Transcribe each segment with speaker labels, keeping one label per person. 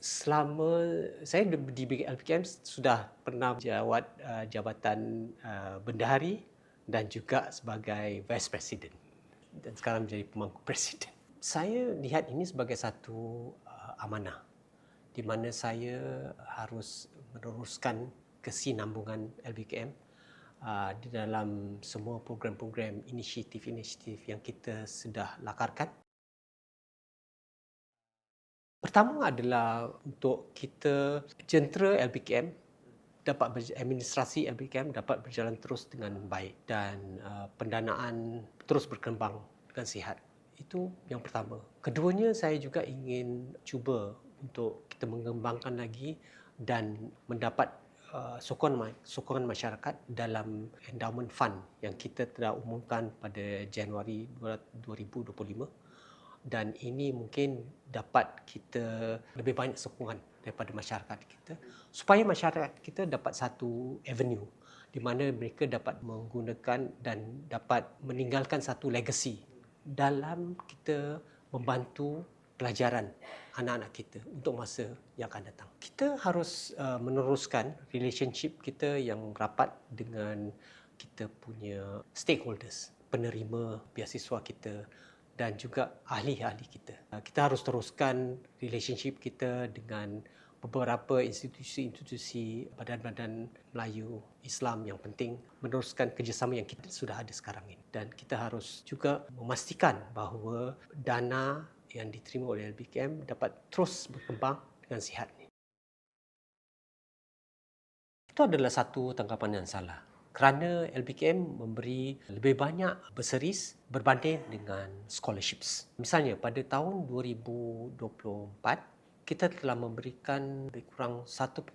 Speaker 1: Selama saya di LPKM sudah pernah jawat uh, jabatan uh, bendahari dan juga sebagai vice president dan sekarang menjadi pemangku presiden. Saya lihat ini sebagai satu uh, amanah di mana saya harus meneruskan kesinambungan LBKM uh, di dalam semua program-program inisiatif-inisiatif yang kita sudah lakarkan. Pertama adalah untuk kita jentera LBKM dapat administrasi LBKM dapat berjalan terus dengan baik dan uh, pendanaan terus berkembang dengan sihat. Itu yang pertama. Keduanya saya juga ingin cuba untuk kita mengembangkan lagi dan mendapat uh, sokongan sokongan masyarakat dalam endowment fund yang kita telah umumkan pada Januari 2025 dan ini mungkin dapat kita lebih banyak sokongan daripada masyarakat kita supaya masyarakat kita dapat satu avenue di mana mereka dapat menggunakan dan dapat meninggalkan satu legacy dalam kita membantu pelajaran anak-anak kita untuk masa yang akan datang. Kita harus uh, meneruskan relationship kita yang rapat dengan kita punya stakeholders, penerima beasiswa kita, dan juga ahli-ahli kita. Uh, kita harus teruskan relationship kita dengan beberapa institusi-institusi badan-badan Melayu Islam yang penting meneruskan kerjasama yang kita sudah ada sekarang ini dan kita harus juga memastikan bahawa dana yang diterima oleh LBKM dapat terus berkembang dengan sihat. Itu adalah satu tanggapan yang salah kerana LBKM memberi lebih banyak berseris berbanding dengan scholarships. Misalnya pada tahun 2024 kita telah memberikan lebih kurang 1.7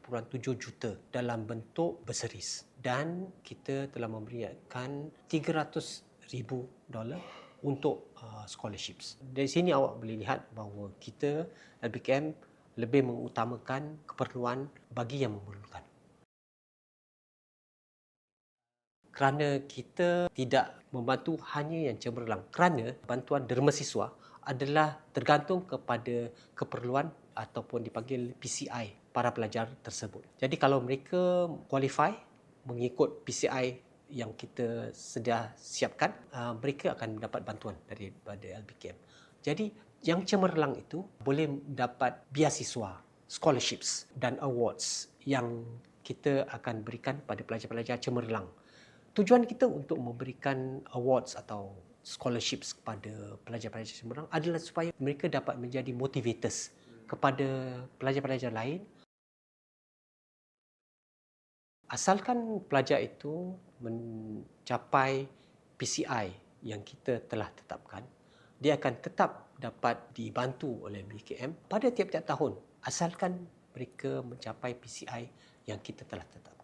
Speaker 1: juta dalam bentuk berseris dan kita telah memberikan 300 ribu dolar untuk uh, scholarships. Dari sini awak boleh lihat bahawa kita LBKM lebih mengutamakan keperluan bagi yang memerlukan. Kerana kita tidak membantu hanya yang cemerlang. Kerana bantuan derma siswa adalah tergantung kepada keperluan ataupun dipanggil PCI para pelajar tersebut. Jadi kalau mereka qualify mengikut PCI yang kita sedia siapkan, uh, mereka akan mendapat bantuan daripada LBKM. Jadi yang cemerlang itu boleh dapat biasiswa, scholarships dan awards yang kita akan berikan pada pelajar-pelajar cemerlang tujuan kita untuk memberikan awards atau scholarships kepada pelajar-pelajar cemerlang adalah supaya mereka dapat menjadi motivators kepada pelajar-pelajar lain. Asalkan pelajar itu mencapai PCI yang kita telah tetapkan dia akan tetap dapat dibantu oleh BKM pada tiap-tiap tahun asalkan mereka mencapai PCI yang kita telah tetapkan